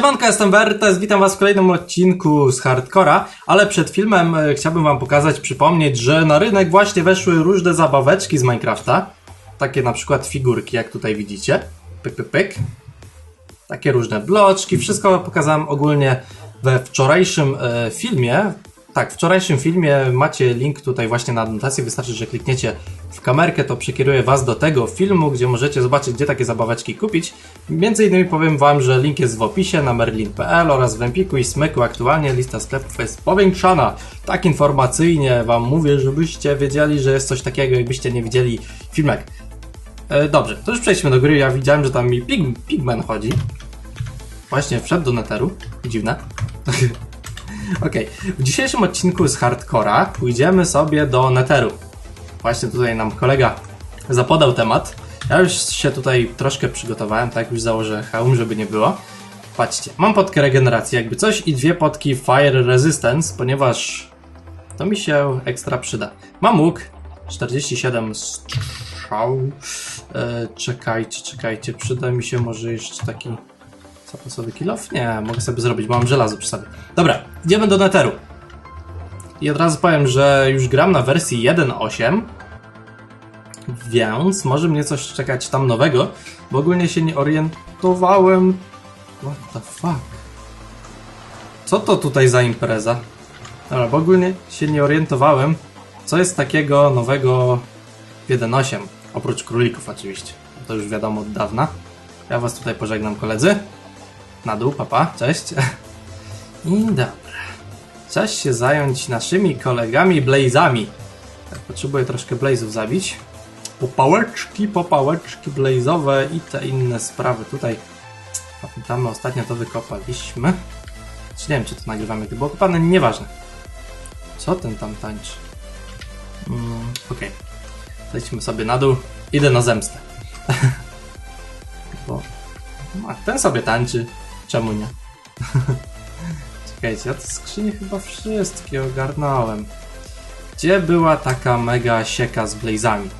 Siemanko, jestem Wertes, witam was w kolejnym odcinku z Hardcora, ale przed filmem e, chciałbym wam pokazać, przypomnieć, że na rynek właśnie weszły różne zabaweczki z Minecrafta. Takie na przykład figurki, jak tutaj widzicie. Pyk, pyk, pyk. Takie różne bloczki, wszystko pokazałem ogólnie we wczorajszym e, filmie. Tak, w wczorajszym filmie macie link tutaj właśnie na adnotację, wystarczy, że klikniecie w kamerkę, to przekieruje was do tego filmu, gdzie możecie zobaczyć, gdzie takie zabaweczki kupić. Między innymi powiem wam, że link jest w opisie na merlin.pl oraz w Empiku i Smyku. Aktualnie lista sklepów jest powiększana. Tak informacyjnie wam mówię, żebyście wiedzieli, że jest coś takiego, jakbyście nie widzieli filmek. E, dobrze, to już przejdźmy do gry. Ja widziałem, że tam mi pig, Pigman chodzi. Właśnie wszedł do neteru. Dziwne. Okej, w dzisiejszym odcinku z Hardcora pójdziemy sobie do neteru. Właśnie tutaj nam kolega zapodał temat. Ja już się tutaj troszkę przygotowałem, tak już założę hełm, żeby nie było. Patrzcie, mam podkę regeneracji, jakby coś i dwie podki Fire Resistance, ponieważ to mi się ekstra przyda. Mam łuk, 47 strzał. E, czekajcie, czekajcie, przyda mi się może jeszcze taki zapasowy kill off? Nie, mogę sobie zrobić, bo mam żelazo przy sobie. Dobra, idziemy do neteru. I od razu powiem, że już gram na wersji 1.8, więc może mnie coś czekać tam nowego, bo ogólnie się nie orientowałem. What the fuck? Co to tutaj za impreza? Dobra, bo ogólnie się nie orientowałem, co jest takiego nowego w 1.8, oprócz królików oczywiście. To już wiadomo od dawna. Ja was tutaj pożegnam koledzy. Na dół, papa, cześć. I dobra. Czas się zająć naszymi kolegami Blazami. Tak, potrzebuję troszkę Blazów zabić. Popałeczki, popałeczki blazowe i te inne sprawy. Tutaj pamiętamy, ostatnio to wykopaliśmy. Czy nie wiem, czy to nagrywamy, to było kopane, nieważne. Co ten tam tańczy? Mm, Okej. Zejdźmy sobie na dół. Idę na zemstę. Bo ten sobie tańczy. Czemu nie? Czekajcie, ja te skrzynie chyba wszystkie ogarnąłem. Gdzie była taka mega sieka z blazami?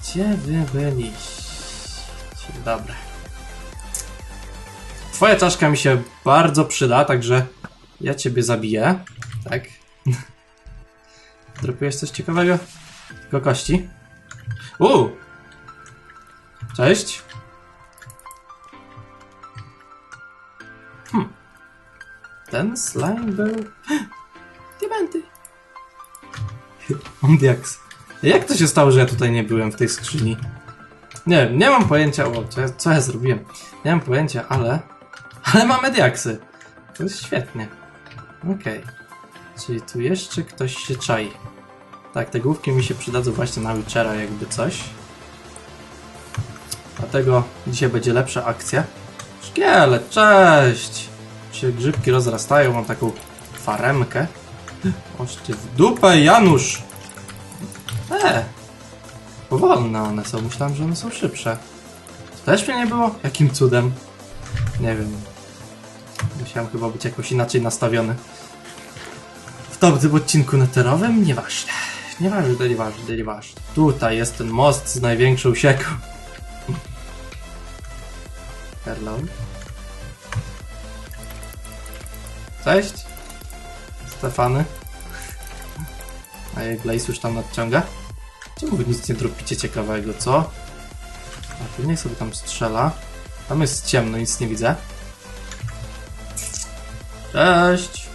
Gdzie wy byliście? Dobra. Twoja czaszka mi się bardzo przyda, także ja ciebie zabiję. Tak. Dropujesz coś ciekawego? Tylko kości. Uuu! Cześć. Ten slime był... Diamenty! Mam diaks. Jak to się stało, że ja tutaj nie byłem w tej skrzyni? Nie wiem, nie mam pojęcia, o, co, ja, co ja zrobiłem. Nie mam pojęcia, ale... Ale mamy diaksy. To jest świetnie. Okej. Czyli tu jeszcze ktoś się czai. Tak, te główki mi się przydadzą właśnie na Witchera, jakby coś. Dlatego dzisiaj będzie lepsza akcja. Szkielet, cześć! Się grzybki rozrastają, mam taką faremkę. Oście w dupę, Janusz! E! Powolne one są, myślałem, że one są szybsze. To też mnie nie było? Jakim cudem? Nie wiem. Musiałem chyba być jakoś inaczej nastawiony. W tamtym odcinku neterowym? Nieważne. Nieważne, nieważne, nieważne. Tutaj jest ten most z największą sieką. Hello. Cześć. Stefany. A jej Blaze już tam nadciąga. Czemu wy nic nie dropicie ciekawego, co? A tu niech sobie tam strzela. Tam jest ciemno, nic nie widzę. Cześć.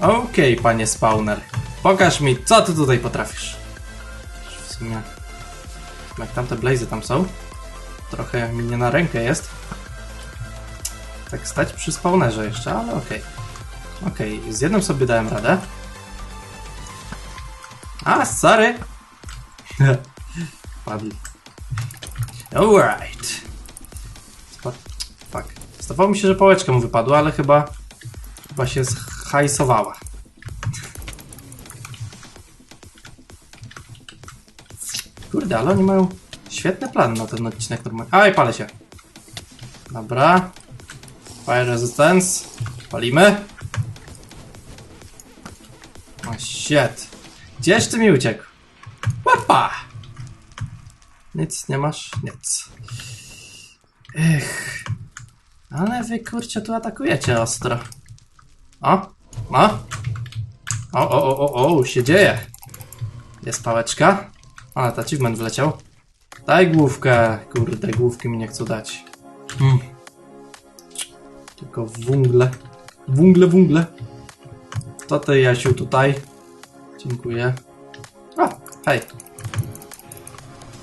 Okej, okay, panie spawner. Pokaż mi, co ty tutaj potrafisz. W sumie... Jak tamte blazy tam są, trochę mi nie na rękę jest tak stać przy spawnerze jeszcze, ale okej. Okay. Okej, okay. z jednym sobie dałem radę. A, sorry! Padli. Alright. Fuck. Zdawało mi się, że pałeczka mu wypadła, ale chyba... Chyba się zhajsowała. Kurde, ale oni mają świetny plan na ten odcinek normalnie. Aj, palę się. Dobra. Fire resistance. Palimy. O shit. Gdzieś ty mi uciekł? Łapa! Nic nie masz? Nic. Ech. Ale wy kurczę tu atakujecie ostro. O, o. O, o, o, o, o, się dzieje. Jest pałeczka. A, ta achievement wleciał. Daj główkę. Kurde, główki mi nie chcą dać. Hmm. Tylko wungle. Wungle, To ty, Jasiu, tutaj. Dziękuję. O, hej.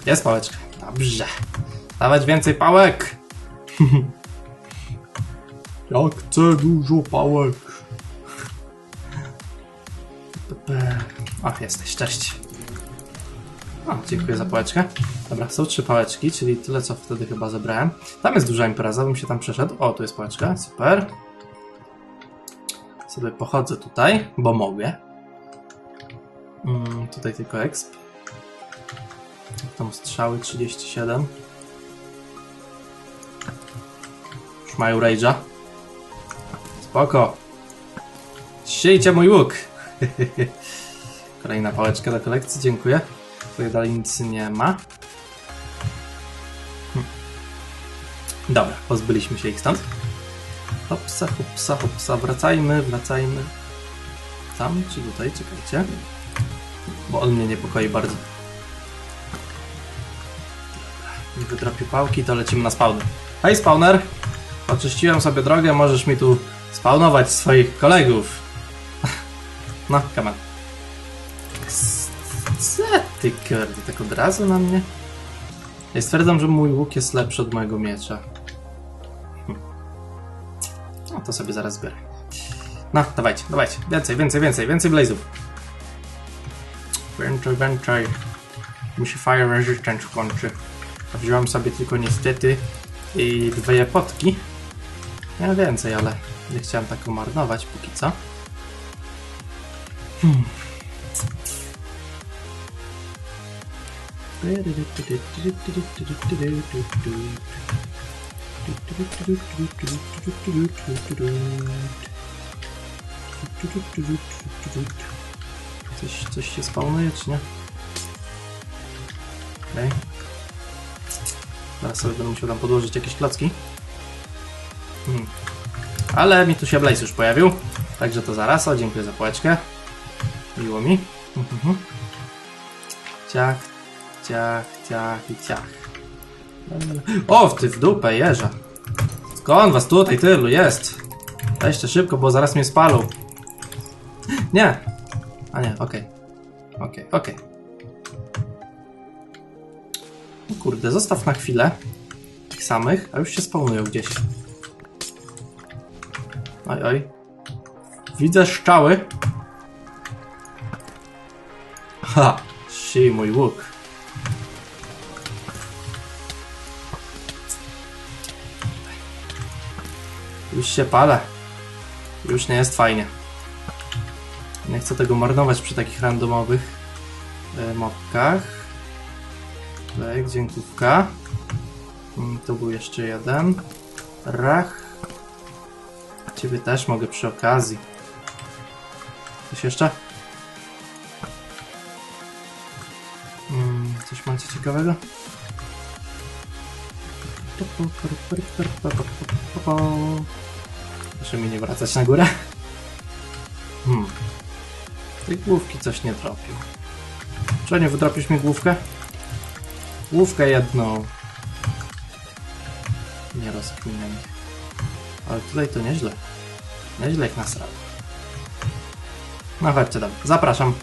Jest pałeczka. Dobrze. Dawać więcej pałek. Jak chcę dużo pałek. O, jesteś, cześć. O, dziękuję za pałeczkę. Dobra, są trzy pałeczki, czyli tyle, co wtedy chyba zebrałem. Tam jest duża impreza, bym się tam przeszedł. O, tu jest pałeczka, super. Sobie pochodzę tutaj, bo mogę. Mm, tutaj tylko exp. Tam strzały 37. Już mają rage'a. Spoko. Siejcie mój łuk. Kolejna pałeczka do kolekcji, dziękuję. Tutaj dalej nic nie ma. Hm. Dobra, pozbyliśmy się ich stąd. Hopsa, hopsa, hopsa, wracajmy, wracajmy. Tam czy tutaj, czekajcie. Bo on mnie niepokoi bardzo. Nie wytropił pałki, to lecimy na spawner. Hej spawner! Oczyściłem sobie drogę, możesz mi tu spawnować swoich kolegów. No, come on. Ty kurde, tak od razu na mnie? Ja stwierdzam, że mój łuk jest lepszy od mojego miecza. Hm. No to sobie zaraz zbiorę. No, dawajcie, dawajcie. Więcej, więcej, więcej, więcej blazów. Więcej, więcej. Mi się fire resistance kończy. Wziąłem sobie tylko niestety i dwie potki. Nie więcej, ale nie chciałem tak marnować póki co. Hmm. Coś, coś się spawnuje, czy nie? Okej. Okay. Teraz sobie będę musiał tam podłożyć jakieś klocki. Hmm. Ale mi tu się Blaze już pojawił. Także to zaraz. O, dziękuję za pałeczkę. Miło mi. Mhm. Ciach, ciach, ciach i ciach. O, w ty w dupę, jeża. Skąd was tutaj tylu jest? Weźcie szybko, bo zaraz mnie spalą. Nie. A nie, okej. Okay. Okej, okay, okej. Okay. O kurde, zostaw na chwilę tych samych, a już się spawnują gdzieś. Oj, oj. Widzę szczały. Ha! Si, mój łuk. Już się palę. Już nie jest fajnie. Nie chcę tego marnować przy takich randomowych e, mopkach. Dziękówka. Mm, Tu był jeszcze jeden. Rach. Ciebie też mogę przy okazji. Coś jeszcze? Mm, coś macie ciekawego? Proszę mi nie wracać na górę. Hmm. Tej główki coś nie tropił. Czy nie wytropisz mi główkę? Główkę jedną. Nie rozkminiam. Ale tutaj to nieźle. Nieźle jak nasrał. No chodźcie tam. Zapraszam.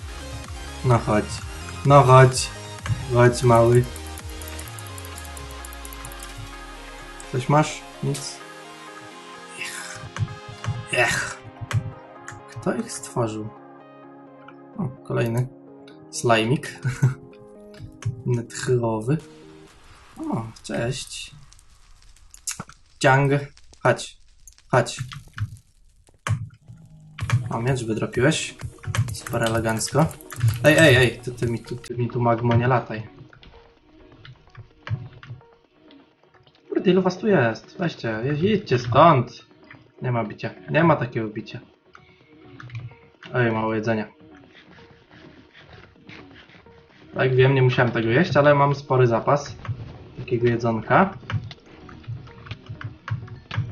No chodź. No chodź. Chodź mały. Coś masz? Nic. Kto ich stworzył? O, kolejny. Slajmik. Netchrowy. O, cześć. Ciang. Chodź. Chodź. O, miecz wydropiłeś. Super elegancko. Ej, ej, ej, ty, ty, mi, tu, ty mi tu magmo nie lataj. Kurde, ilu was tu jest? Weźcie, idźcie stąd. Nie ma bicia. Nie ma takiego bicia. Ej, mało jedzenia. Tak wiem, nie musiałem tego jeść, ale mam spory zapas takiego jedzonka.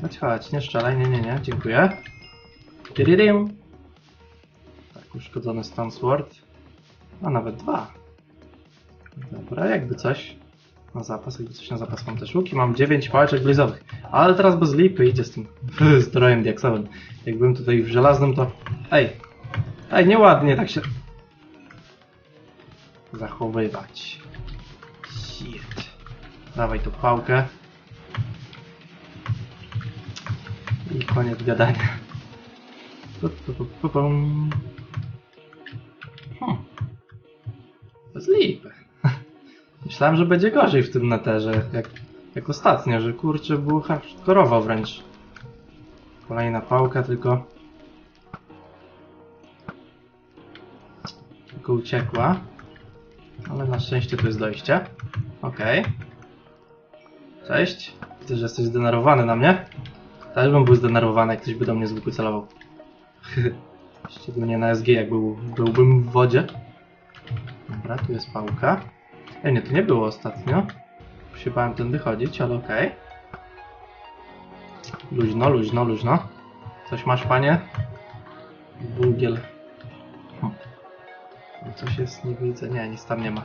Chodź, chodź, nie strzelaj, nie, nie, nie, dziękuję. Tyryrim. Tak, uszkodzony Stone Sword. A nawet dwa. Dobra, jakby coś. Na zapas, jakby coś na zapas mam też łuki. Mam 9 pałeczek blizowych. Ale teraz bez lipy idzie z tym strojem diaksowym. Jakbym tutaj w żelaznym to... Ej! Ej, nieładnie tak się... Zachowywać. Shit. Dawaj tu pałkę. I koniec gadania. Pu, pu, pu, pu, pum. Hmm. Lipy. Myślałem, że będzie gorzej w tym neterze, jak, jak ostatnio, że kurczę było hardkorowo wręcz. Kolejna pałka, tylko... Tylko uciekła. Ale na szczęście tu jest dojście. Okej. Cześć. Widzę, że jesteś zdenerwowany na mnie. Też bym był zdenerwowany, jak ktoś by do mnie z łuku celował. Szczególnie na SG, jak był, byłbym w wodzie. Dobra, tu jest pałka. Ej, nie, to nie było ostatnio. Się bałem tędy chodzić, ale okej. Luźno, luźno, luźno. Coś masz, panie? Bungiel. No Coś jest, nie widzę. Nie, nic tam nie ma.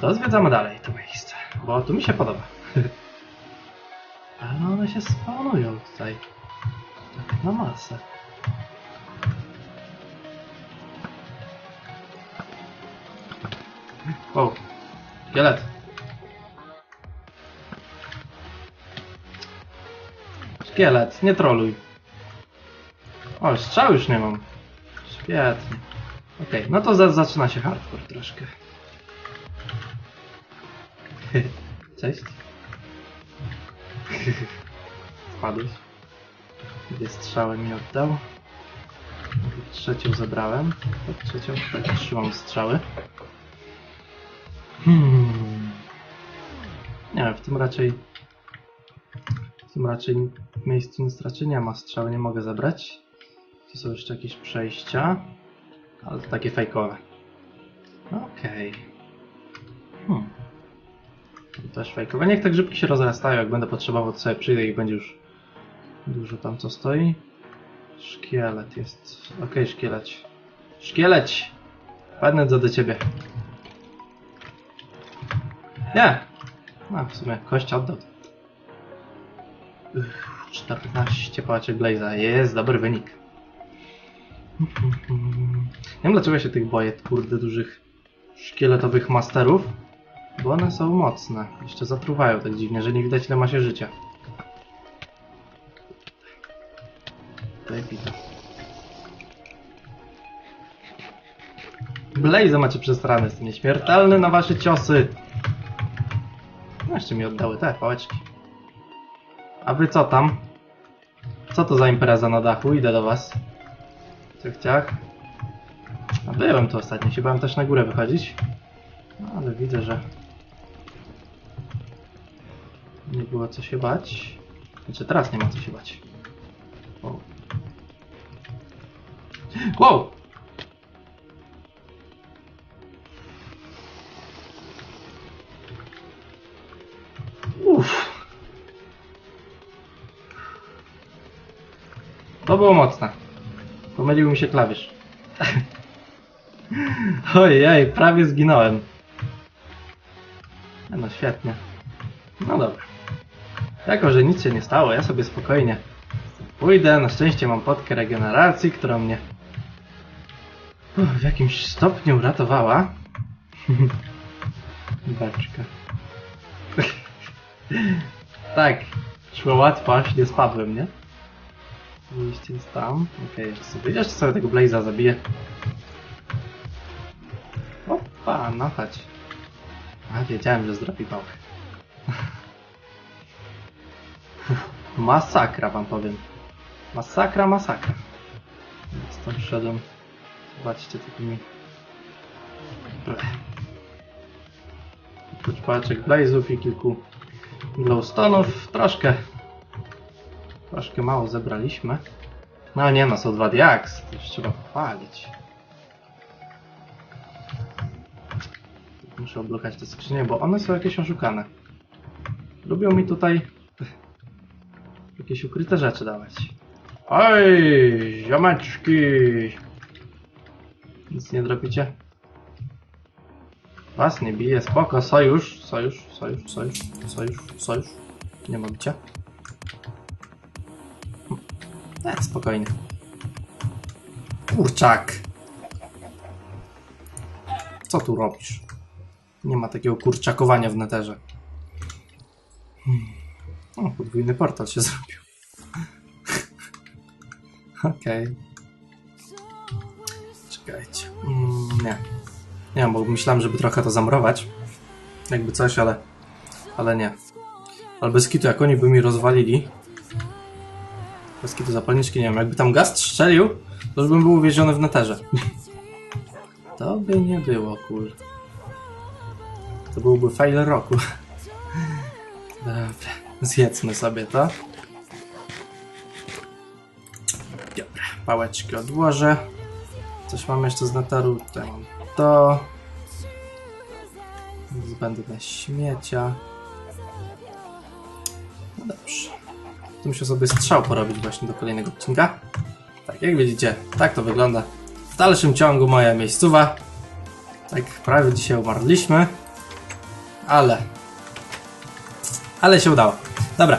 To zwiedzamy dalej to miejsce, bo tu mi się podoba. Ale one się spawnują tutaj. Tak na masę. O, szkielet. Szkielet, nie troluj. O, strzał już nie mam. Świetnie. Okej, no to za zaczyna się hardcore troszkę. Cześć. Wpadłeś. Dwie strzały mi oddał. Trzecią zabrałem. Tak, trzecią. Tak, trzymam strzały. Hmm. Nie w tym raczej... W tym raczej miejscu nic raczej nie ma. Strzały nie mogę zabrać. Tu są jeszcze jakieś przejścia. Ale to takie fejkowe. Okej. Hmm. To też fejkowe. Niech te grzybki się rozrastają. Jak będę potrzebował, to sobie przyjdę i będzie już dużo tam co stoi. Szkielet jest. Okej, szkieleć. Szkieleć! Padnę co do ciebie. Nie! No, w sumie kość oddał. Uff, 14 pałaczek Blaze'a. Jest, dobry wynik. Nie wiem dlaczego się tych boję, kurde, dużych szkieletowych masterów. Bo one są mocne. Jeszcze zatruwają tak dziwnie, że nie widać ile ma się życia. Widzę. Blaze macie przesrane, jest nieśmiertelny na wasze ciosy. No jeszcze mi oddały te pałeczki. A wy co tam? Co to za impreza na dachu? Idę do was. Ciach, ciach. A byłem tu ostatnio, się bałem też na górę wychodzić. No, ale widzę, że nie było co się bać. Znaczy teraz nie ma co się bać. Wow. Wow! Uff. To było mocne. Pomylił mi się klawisz. Ojej, prawie zginąłem. No świetnie. No dobra. Jako, że nic się nie stało, ja sobie spokojnie pójdę. Na szczęście mam potkę regeneracji, która mnie w jakimś stopniu uratowała. Baczka. tak, szło łatwo, aż nie spadłem, nie? Wyjście jest tam. Okej, jeszcze sobie, jeszcze sobie tego Blaze'a zabiję. Opa, chodź. A, wiedziałem, że zrobi pałkę. Masakra wam powiem. Masakra, masakra. Stąd szedłem. Zobaczcie, tylko mi... Bleh. Oprócz paczek Blaze'ów i kilku glowstone'ów, troszkę... Troszkę mało zebraliśmy. No nie no, są dwa diaks, to już trzeba pochwalić. Muszę oblokać te skrzynie, bo one są jakieś oszukane. Lubią mi tutaj jakieś ukryte rzeczy dawać. Oj, ziomeczki! Nic nie drobicie? Was nie bije, spoko, sojusz, sojusz, sojusz, sojusz, sojusz, sojusz. Nie ma bicia. Tak, spokojnie. Kurczak! Co tu robisz? Nie ma takiego kurczakowania w neterze. Hmm. O, podwójny portal się zrobił. Okej. Czekajcie. Mm, nie. Nie, bo myślałem, żeby trochę to zamurować. Jakby coś, ale... Ale nie. Ale bez kitu, jak oni by mi rozwalili... Bez kitu zapalniczki, nie wiem, jakby tam gaz strzelił, to już bym był uwieziony w neterze. To by nie było, kur. To byłby fail roku. Dobra, zjedzmy sobie to. Dobra, pałeczki odłożę. Coś mam jeszcze z neteru. Tutaj mam to. Zbędne śmiecia. No dobrze. Tu muszę sobie strzał porobić właśnie do kolejnego odcinka. Tak, jak widzicie, tak to wygląda. W dalszym ciągu moja miejscowa. Tak, prawie dzisiaj umarliśmy. Ale... Ale się udało. Dobra,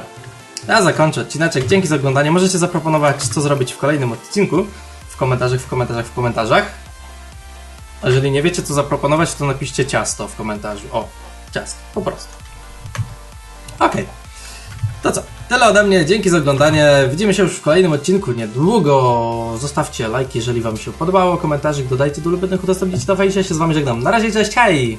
ja zakończę odcineczek. Dzięki za oglądanie. Możecie zaproponować, co zrobić w kolejnym odcinku. W komentarzach, w komentarzach, w komentarzach. A jeżeli nie wiecie, co zaproponować, to napiszcie ciasto w komentarzu. O, ciasto, po prostu. Okej. To co? Tyle ode mnie, dzięki za oglądanie. Widzimy się już w kolejnym odcinku niedługo. Zostawcie like, jeżeli Wam się podobało, komentarzyk dodajcie do ulubionych, udostępnijcie to fajnie. Ja się z Wami żegnam. Na razie, cześć, hej!